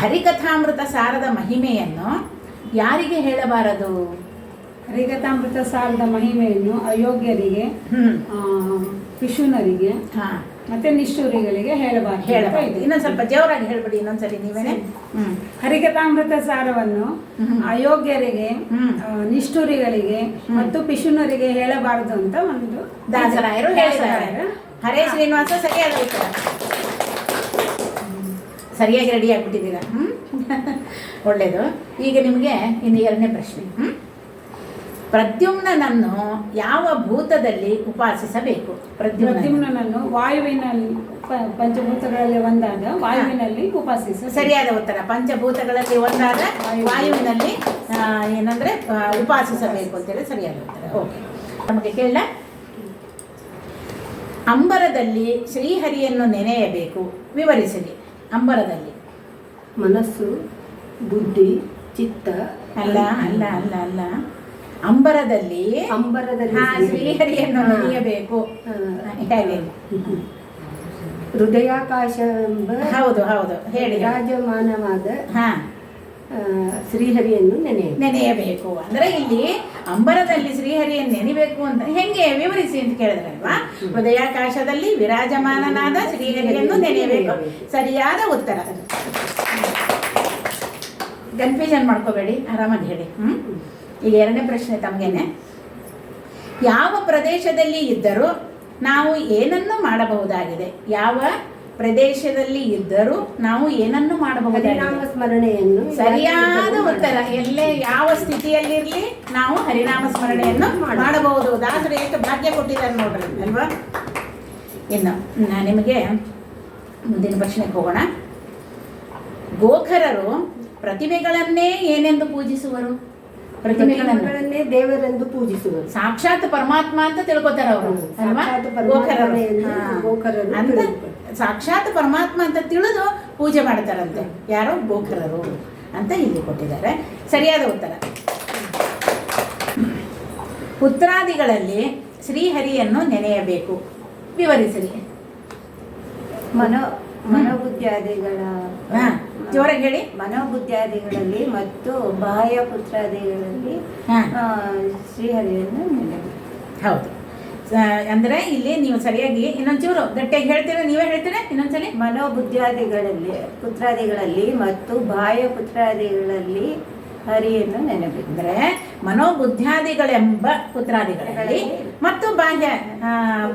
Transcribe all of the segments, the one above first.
ಹರಿಕಥಾಮೃತ ಸಾರದ ಮಹಿಮೆಯನ್ನು ಯಾರಿಗೆ ಹೇಳಬಾರದು? ಹರಿಕಥಾಮೃತ ಸಾರದ ಮಹಿಮೆಯನ್ನು ಅಯೋಗ್ಯರಿಗೆ ಪಿಶುನರಿಗೆ ಮತ್ತೆ ನಿಷ್ಠೂರಿಗಳಿಗೆ ಹೇಳಬಾರದು ಹೇಳಬಾರದು. ಇದೆ. ಸ್ವಲ್ಪ ಜೋರಾಗಿ ಹೇಳ್ಬಿಡಿ ಇನ್ನೊಂದ್ಸರಿ ನೀವೇನೆ? ಹ್ಮ್. ಹರಿಕಥಾಮೃತ ಸಾರವನ್ನು. ಅಯೋಗ್ಯರಿಗೆ. ನಿಷ್ಠೂರಿಗಳಿಗೆ ಮತ್ತು ಪಿಶುನರಿಗೆ ಹೇಳಬಾರದು ಅಂತ ಒಂದು ದಾಸರಾಯರು. ಹರೇ ಶ್ರೀನಿವಾಸ ಸರಿಯಾದ ಉತ್ತರ ಸರಿಯಾಗಿ ರೆಡಿ ಆಗ್ಬಿಟ್ಟಿದ್ದೀರಾ? ಹ್ಮ್? ಒಳ್ಳೇದು. ಈಗ ನಿಮಗೆ ಇನ್ನು ಎರಡನೇ ಪ್ರಶ್ನೆ. ಹ್ಞೂ ಪ್ರದ್ಯುಮ್ನನನ್ನು ಯಾವ ಭೂತದಲ್ಲಿ ಉಪಾಸಿಸಬೇಕು? ಪ್ರದ್ಯುಮ್ನ ಪ್ರದ್ಯುಮ್ನನ್ನು ವಾಯುವಿನಲ್ಲಿ ಪಂಚಭೂತಗಳಲ್ಲಿ ಒಂದಾದ ವಾಯುವಿನಲ್ಲಿ ಉಪಾಸಿಸ ಸರಿಯಾದ ಉತ್ತರ. ಪಂಚಭೂತಗಳಲ್ಲಿ ಒಂದಾದ ವಾಯುವಿನಲ್ಲಿ. ಏನಂದ್ರೆ ಉಪಾಸಿಸಬೇಕು ಅಂತೇಳಿ ಸರಿಯಾದ ಉತ್ತರ. ಓಕೆ. ನಮಗೆ ಕೇಳ ಅಂಬರದಲ್ಲಿ ಶ್ರೀಹರಿಯನ್ನು ನೆನೆಯಬೇಕು. ವಿವರಿಸಿರಿ ಅಂಬರದಲ್ಲಿ. ಮನಸ್ಸು ಬುದ್ಧಿ ಚಿತ್ತ ಅಲ್ಲ ಅಲ್ಲ ಅಲ್ಲ ಅಲ್ಲ. ಅಂಬರದಲ್ಲಿ ಅಂಬರದಲ್ಲಿ. ಶ್ರೀಹರಿಯನ್ನು ಹಾ. ನೆನೆಯಬೇಕು ಹಾ. ಹೃದಯಾಕಾಶ ಎಂಬ ಹೌದು ಹೌದು. ಹೇಳಿ. ರಾಜಮಾನವಾದ ಹಾ. ಶ್ರೀಹರಿಯನ್ನು ನೆನೆ ನೆನೆಯಬೇಕು. ಅಂದ್ರೆ ಇಲ್ಲಿ ಅಂಬರದಲ್ಲಿ ಶ್ರೀಹರಿಯನ್ನು ನೆನೆಬೇಕು ಅಂತ ಹೆಂಗೆ ವಿವರಿಸಿ ಅಂತ ಕೇಳಿದ್ರಲ್ವಾ? ಹೃದಯಾಕಾಶದಲ್ಲಿ ವಿರಾಜಮಾನನಾದ ಶ್ರೀಹರಿಯನ್ನು ನೆನೆಯಬೇಕು. ಸರಿಯಾದ ಉತ್ತರ. ಕನ್ಫ್ಯೂಷನ್ ಮಾಡ್ಕೋಬೇಡಿ ಆರಾಮಾಗಿ ಹೇಳಿ. ಹ್ಮ್. ಈಗ ಎರಡನೇ ಪ್ರಶ್ನೆ ತಮಗೇನೆ. ಯಾವ ಪ್ರದೇಶದಲ್ಲಿ ಇದ್ದರೂ ನಾವು ಏನನ್ನು ಮಾಡಬಹುದಾಗಿದೆ? ಯಾವ ಪ್ರದೇಶದಲ್ಲಿ ಇದ್ದರೂ ನಾವು ಏನನ್ನು ಮಾಡಬಹುದು ಹರಿನಾಮ ಸ್ಮರಣೆಯನ್ನು ಸರಿಯಾದ ಉತ್ತರ. ಎಲ್ಲೇ ಯಾವ ಸ್ಥಿತಿಯಲ್ಲಿರ್ಲಿ ನಾವು ಹರಿನಾಮ ಸ್ಮರಣೆಯನ್ನು ಮಾಡಬಹುದು. ದಾಸರು ಎಷ್ಟು ಭಾಗ್ಯ ಕೊಟ್ಟಿದ್ದಾರೆ ನೋಡ್ರಿ ಅಲ್ವಾ? ಇನ್ನು ನಾ ನಿಮಗೆ ಮುಂದಿನ ಪ್ರಶ್ನೆಗೆ ಹೋಗೋಣ. ಗೋಖರರು ಪ್ರತಿಮೆಗಳನ್ನೇ ಏನೆಂದು ಪೂಜಿಸುವರು? ಪ್ರತಿಮೆಗಳನ್ನು. ದೇವರೆಂದು ಪೂಜಿಸುವರು. ಸಾಕ್ಷಾತ್ ಪರಮಾತ್ಮ ಅಂತ ತಿಳ್ಕೊತಾರ ಅವರು ಸಾಕ್ಷಾತ್ ಪರಮಾತ್ಮ ಅಂತ ತಿಳಿದು ಪೂಜೆ ಮಾಡ್ತಾರಂತೆ. ಯಾರೋ ಗೋಖರರು ಅಂತ ಇಲ್ಲಿ ಕೊಟ್ಟಿದ್ದಾರೆ. ಸರಿಯಾದ ಉತ್ತರ. ಪುತ್ರಾದಿಗಳಲ್ಲಿ ಶ್ರೀಹರಿಯನ್ನು ನೆನೆಯಬೇಕು. ವಿವರಿಸಲಿ. ಮನೋ ಮನೋಬುದ್ಧಿಯಾದಿಗಳ ಜೋರಾಗಿ ಹೇಳಿ. ಮನೋಬುದ್ಧಾದಿಗಳಲ್ಲಿ ಮತ್ತು ಬಾಹ್ಯ ಪುತ್ರಾದಿಗಳಲ್ಲಿ ಶ್ರೀಹರಿಯನ್ನು ಹೌದು. ಅಂದ್ರೆ ಇಲ್ಲಿ ನೀವು ಸರಿಯಾಗಿ ಇನ್ನೊಂಚೂರು ಗಟ್ಟಿಯಾಗಿ ಹೇಳ್ತೀರಾ? ನೀವೇ ಹೇಳ್ತೀರಾ ಇನ್ನೊಂದ್ಸಲಿ? ಮನೋಬುದ್ಧಾದಿಗಳಲ್ಲಿ ಪುತ್ರಾದಿಗಳಲ್ಲಿ ಮತ್ತು ಬಾಹ್ಯ ಪುತ್ರಾದಿಗಳಲ್ಲಿ ಹರಿಯನ್ನು ನೆನಪಿದ್ರೆ ಮನೋಬುದ್ಧಾದಿಗಳೆಂಬ ಪುತ್ರಾದಿಗಳಲ್ಲಿ ಮತ್ತು ಬಾಹ್ಯ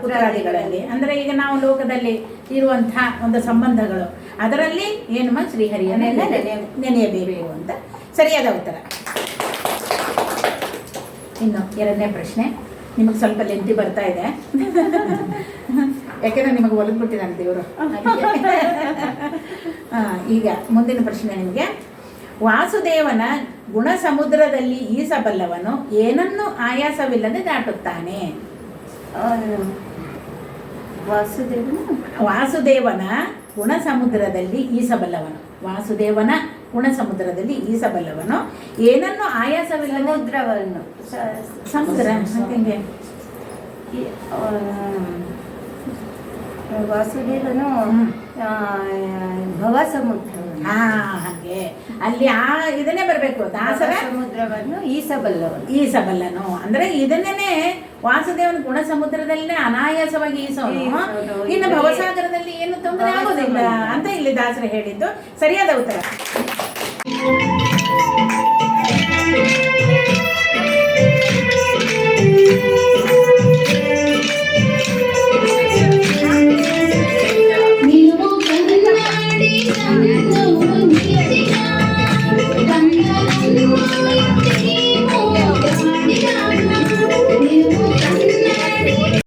ಪುತ್ರಾದಿಗಳಲ್ಲಿ. ಅಂದ್ರೆ ಈಗ ನಾವು ಲೋಕದಲ್ಲಿ ಇರುವಂತಹ ಒಂದು ಸಂಬಂಧಗಳು. ಅದರಲ್ಲಿ ಏನು ಶ್ರೀಹರಿಯನ್ನು ನೆನೆ- ನೆನೆಯಬೇಕು ಅಂತ ಸರಿಯಾದ ಉತ್ತರ. ಇನ್ನು ಎರಡನೇ ಪ್ರಶ್ನೆ. ನಿಮಗೆ ಸ್ವಲ್ಪ ಲೆಂತಿ ಬರ್ತಾ ಇದೆ. ಯಾಕೆಂದ್ರೆ ನಿಮಗೆ ಒಲಿದ್ಬಿಟ್ಟಿದ್ದಾರೆ ದೇವರು. ಈಗ ಮುಂದಿನ ಪ್ರಶ್ನೆ ನಿಮಗೆ. ವಾಸುದೇವನ ಗುಣ ಸಮುದ್ರದಲ್ಲಿ ಈಸಬಲ್ಲವನು ಏನನ್ನು ಆಯಾಸವಿಲ್ಲದೆ ದಾಟುತ್ತಾನೆ. ವಾಸುದೇವನ ವಾಸುದೇವನ ಗುಣ ಸಮುದ್ರದಲ್ಲಿ ಈಸಬಲ್ಲವನು. ವಾಸುದೇವನ ಗುಣ ಸಮುದ್ರದಲ್ಲಿ ಈಸಬಲ್ಲವನು. ಏನನ್ನು ಆಯಾಸವಿಲ್ಲದೆ ಸಮುದ್ರವನ್ನು. ಸಮುದ್ರ ವಾಸುದೇವನು ಭವ ಸಮುದ್ರ ಹಾ ಹಾಗೆ. ಅಲ್ಲಿ ಆ ಇದನ್ನೇ ಬರಬೇಕು ದಾಸರ ಸಮುದ್ರವನ್ನು ಈಸಬಲ್ಲವನು ಈಸಬಲ್ಲನು. ಅಂದ್ರೆ ಇದನ್ನೇ ವಾಸುದೇವನ ಗುಣ ಸಮುದ್ರದಲ್ಲೇ ಅನಾಯಾಸವಾಗಿ ಈಸೋನು. ಇನ್ನು ಭವಸಾಗರದಲ್ಲಿ ಏನು ತೊಂದರೆ ಆಗೋದಿಲ್ಲ ಅಂತ ಇಲ್ಲಿ ದಾಸರ ಹೇಳಿದ್ದು. ಸರಿಯಾದ ಉತ್ತರ.